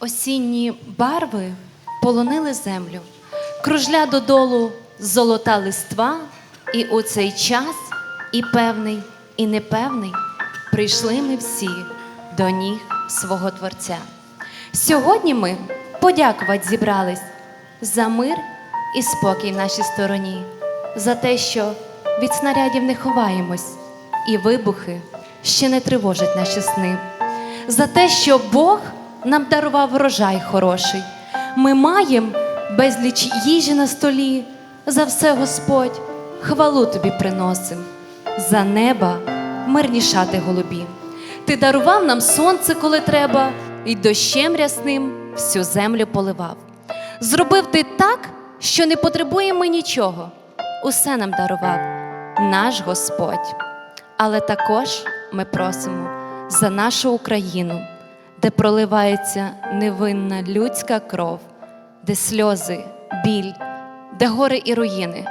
Осінні барви полонили землю, кружля додолу золота листва, і у цей час і певний, і непевний прийшли ми всі до ніг свого Творця. Сьогодні ми подякувати зібрались за мир і спокій в нашій стороні, за те, що від снарядів не ховаємось, і вибухи ще не тривожать наші сни за те, що Бог нам дарував врожай хороший. Ми маємо безліч їжі на столі. За все, Господь, хвалу тобі приносим. За неба мирні шати голубі. Ти дарував нам сонце, коли треба, і дощем рясним всю землю поливав. Зробив ти так, що не потребуємо нічого. Усе нам дарував наш Господь. Але також ми просимо за нашу Україну, де проливається невинна людська кров, де сльози, біль, де гори і руїни.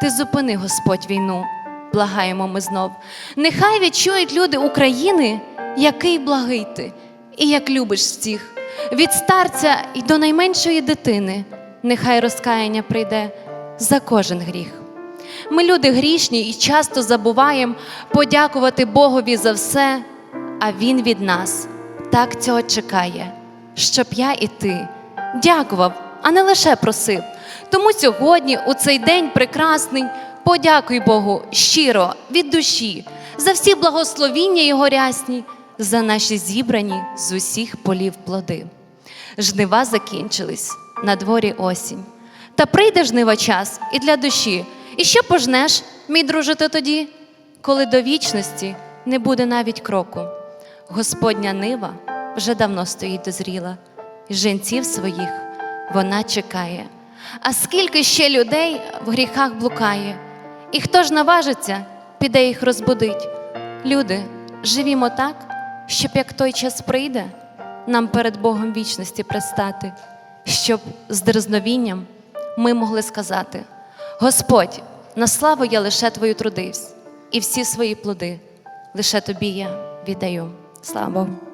Ти зупини, Господь, війну, благаємо ми знов. Нехай відчують люди України, який благий ти, і як любиш всіх. Від старця і до найменшої дитини, нехай розкаяння прийде за кожен гріх. Ми люди грішні і часто забуваємо подякувати Богові за все, а Він від нас так цього чекає, щоб я і ти дякував, а не лише просив. Тому сьогодні, у цей день прекрасний, подякуй Богу щиро від душі за всі благословіння Його рясні, за наші зібрані з усіх полів плоди. Жнива закінчились, на дворі осінь. Та прийде жнива час і для душі. І що пожнеш, мій друже, ти тоді, коли до вічності не буде навіть кроку. Господня нива вже давно стоїть дозріла, і жінців своїх вона чекає. А скільки ще людей в гріхах блукає, і хто ж наважиться, піде їх розбудить. Люди, живімо так, щоб як той час прийде, нам перед Богом вічності пристати, щоб з дерзновінням ми могли сказати: Господь, на славу я лише Твою трудився, і всі свої плоди лише Тобі я віддаю. Слава Богу.